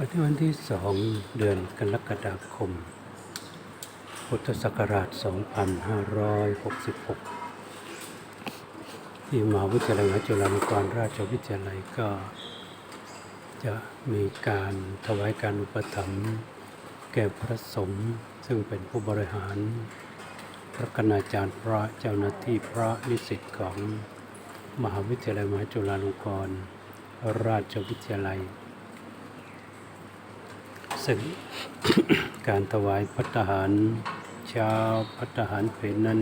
วันที่วันที่สองเดือนกรกฎาคม พุทธศักราช 2566 ที่มหาวิทยาลัยจุฬาลงกรณราชวิทยาลัยก็จะมีการถวายการอุปถัมภ์แก่พระสงฆ์ซึ่งเป็นผู้บริหาร พระคณาจารย์พระเจ้าหน้าที่พระนิสิตของมหาวิทยาลัยมหาจุฬาลงกรณราชวิทยาลัย ซึ่งการถวายพัฒหารเช้าพัฒหารเพลนั้น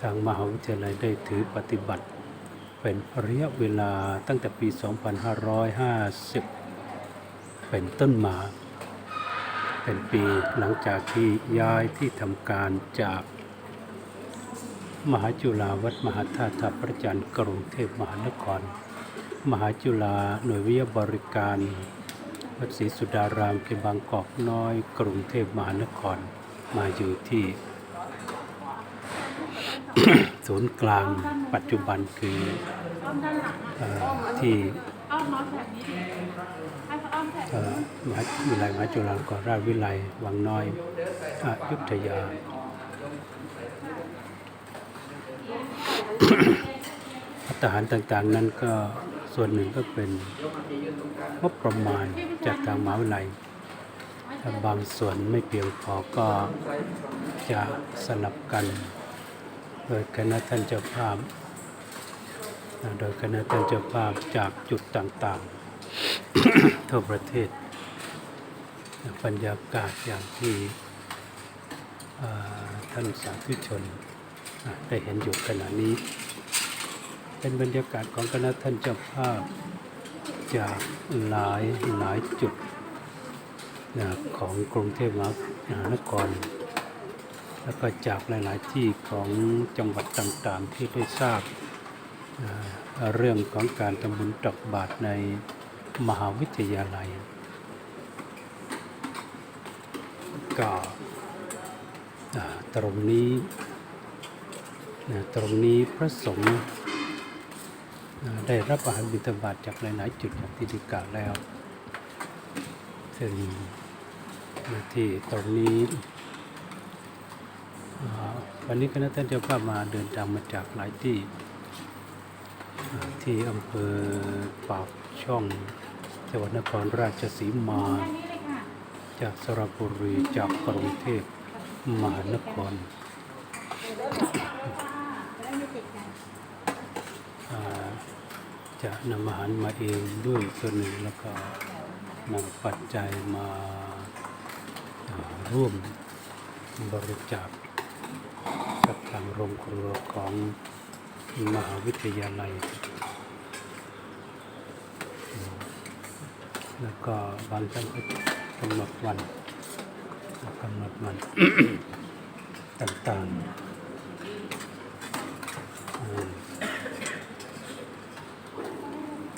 ทางมหาวิทยาลัยได้ถือปฏิบัติ เป็นระยะเวลาตั้งแต่ปี 2550 เป็นต้นมา เป็นปีหลังจากที่ย้ายที่ทำการจาก มหาจุฬาวัดมหาธาตุพระจันทร์กรุงเทพมหานคร มหาจุฬาหน่วยวิทยาบริการ วัดศรีสุดารามเขตบางกอกน้อย กรุงเทพมหานคร มาอยู่ที่ ศูนย์กลางปัจจุบันคืออที่มหาวิทยาลัยมหาจุฬาลงกรณราชวิทยาลัยวังน้อยอยุธยา ทหารต่างๆนั้นก็ ส่วนหนึ่งก็เป็นงบประมาณจากทางมหาวิทยาลัยถ้าบางส่วนไม่เพียงพอก็จะสลับกัน โดยคณะท่านเจ้าภาพ โดยคณะท่านเจ้าภาพจากจุดต่างๆ ทั่วประเทศบรรยากาศอย่างที่ท่านสาธุชนได้เห็นอยู่ขณะนี้ เป็นบรรยากาศของคณะท่านเจ้าภาพจากหลายหลายจุดนะของกรุงเทพมหานคร แล้วก็จากหลาย ๆ ที่ของจังหวัดต่าง ๆ ที่ได้ทราบอ่าเรื่องของการทำบุญตักบาตรในมหาวิทยาลัย ก็ตรงนี้ตรงนี้พระสงฆ์ ได้รับอาหารบิณฑบาตจากหลาย ๆ จุดอย่างที่ได้กล่าวแล้ว ซึ่งที่ตรงนี้วันนี้คณะท่านเจ้าภาพมาเดินทางมาจากหลายที่ ที่อำเภอปากช่องจังหวัดนครราชสีมา จากสระบุรีจากกรุงเทพมหานคร จะได้ไม่ติดกัน อ่า จะนำอาหารมาเองด้วยส่วนหนึ่งแล้วก็นำปัจจัยมาอ่าร่วมบริจาคกับทางโรงครัวของมหาวิทยาลัย แล้วก็บางท่านก็กำหนดวันกำหนดวันต่างๆอืม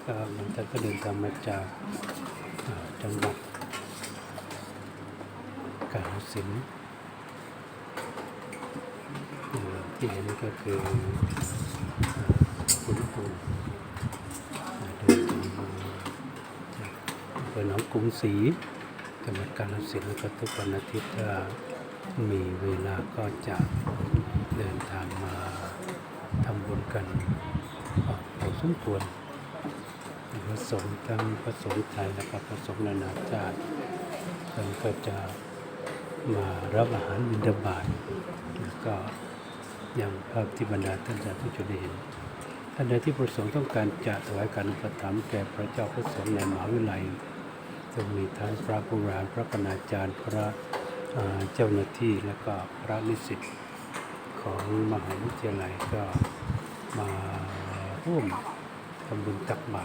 ก็บาง ท่านก็เดินทางมาจากจังหวัดกาฬสินธุ์ที่เห็นก็คือคุณครูอ่เดินทางมาจากอำเภอหนองกรุงศรีจังหวัดกาฬสินธุ์แล้วก็ทุกวันอาทิตย์ถ้ามีเวลาก็จะเดินทางมาทำบุญกันอ่าพอสมควร พระสงฆ์ทั้งพระสงฆ์ไทยและพระสงฆ์นานาชาติท่านก็จะมารับอาหารบิณฑบาตแล้วก็อย่างภาพที่บรรดาท่านสาธุชนได้เห็นท่านใดที่ประสงค์ต้องการจะถวายการอุปถัมภ์แก่พระเจ้าพระสงฆ์ในมหาวิทยาลัยจะมีทั้งพระผู้บรารพระคณาจารย์พระเจ้าหน้าที่และก็พระนิสิตของมหาวิทยาลัยก็มาร่วมทำบุญตักบาตร